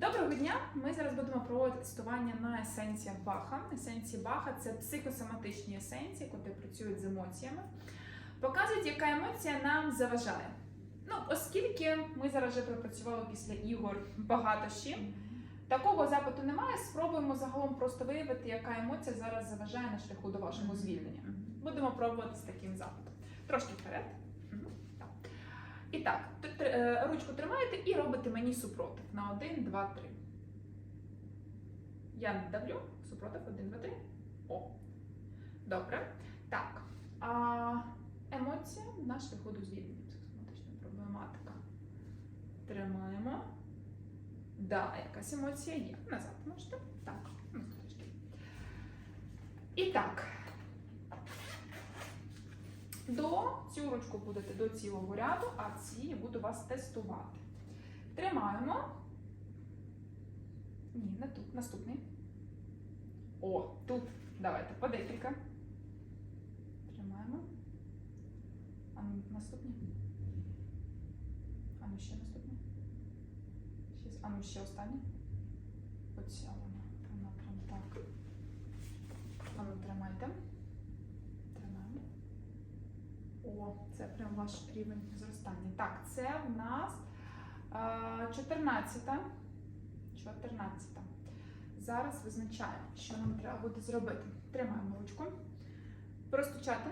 Доброго дня! Ми зараз будемо проводити тестування на есенціях Баха. Есенції Баха це психосоматичні есенції, які працюють з емоціями. Показують, яка емоція нам заважає. Ну, оскільки ми зараз вже пропрацювали після ігор багато з чим, такого запиту немає. Спробуємо загалом просто виявити, яка емоція зараз заважає на шляху до вашого звільнення. Будемо пробувати з таким запитом. Трошки вперед. І так, е, ручку тримаєте і робите мені супротив на 1, 2, 3. Я давлю. Супротив 1, 2, 3. О. Добре. Так. А, емоція на шляху до звільнення. Психосоматична проблематика. Тримаємо. Да, якась емоція є. Назад можете. Так. ну. І так. До цю ручку будете до цілого ряду, а ці буду вас тестувати. Тримаємо. Ні, не тут. Наступний. О, тут. Давайте по декілька. Тримаємо. А наступний. А ну ще наступний. А ну ще останнє. Оця вона. Вона прям так. А ну тримайте. Тримаємо. О, це прям ваш рівень зростання. Так, це в нас е, 14. 14. Зараз визначаємо, що нам треба буде зробити. Тримаємо ручку. Простучати.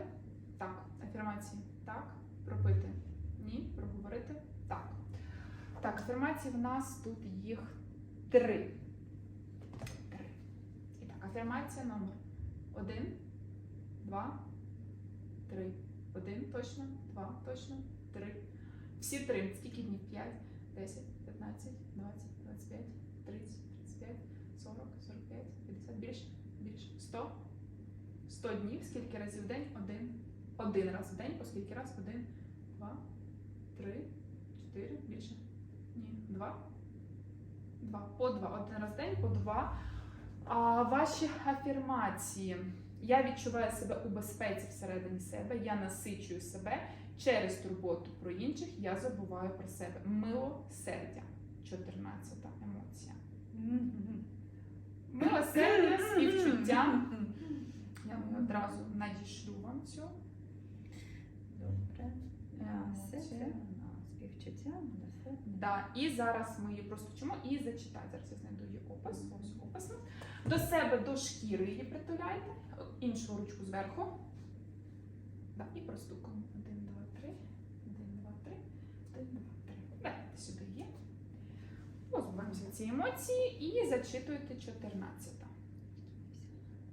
Так. Афірмації. Так. Пропити. Ні. Проговорити. Так. Так, афірмації в нас тут їх три. Три. І так, афірмація номер один, два, три. Один точно, два точно, три. Всі три. Скільки днів? 5, 10, 15, 20, 25, 30, 35, 40, 45, 50, більше, більше. 100. 100 днів. Скільки разів в день? Один. Один раз в день. По скільки раз? Один, два, три, чотири, більше. Ні. Два. Два. По два. Один раз в день, по два. А ваші афірмації. Я відчуваю себе у безпеці всередині себе, я насичую себе через турботу про інших, я забуваю про себе. Милосердя. 14-та емоція. Милосердя, співчуття. Я одразу надішлю вам цю. Добре. Емоція. Співчуття, милосердя. Да, і зараз ми її просто вчимо і зачитаю. Зараз я знайду її опис. Ось опис. До себе до шкіри її притуляйте, іншу ручку зверху. Да, і простукаємо. Один, два, три. Один, два, три. Один, два, три. Давайте сюди є. Позбуваємося цієї емоції і зачитуєте 14.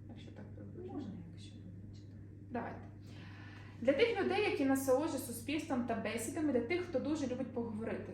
Якщо так. Можна, якщо вибачте. Давайте. Для тих людей, які насолоджують суспільством та бесідами, для тих, хто дуже любить поговорити.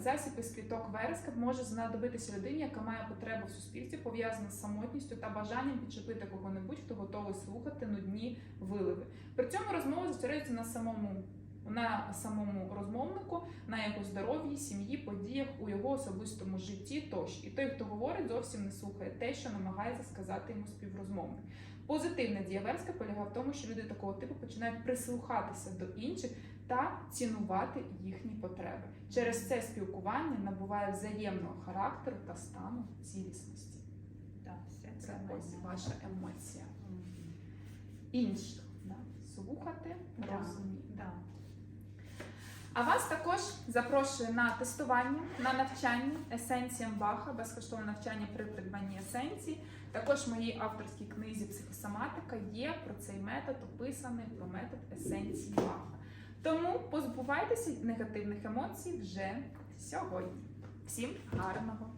Засіб із квіток вереска може знадобитися людині, яка має потребу в суспільстві, пов'язану з самотністю та бажанням підчепити кого-небудь, хто готовий слухати нудні виливи. При цьому розмова зосереджується на самому. На самому розмовнику, на його здоров'ї, сім'ї, подіях у його особистому житті тощо. І той, хто говорить, зовсім не слухає те, що намагається сказати йому співрозмовник. Позитивна діаверська полягає в тому, що люди такого типу починають прислухатися до інших та цінувати їхні потреби. Через це спілкування набуває взаємного характеру та стану цілісності. Так, все Це правильно. ось ваша емоція. Інших да? слухати, Да. розуміти. Да. А вас також запрошую на тестування, на навчання есенціям Баха, безкоштовне навчання при придбанні есенції. Також в моїй авторській книзі Психосоматика є про цей метод описаний про метод есенції Баха. Тому позбувайтеся негативних емоцій вже сьогодні. Всім гарного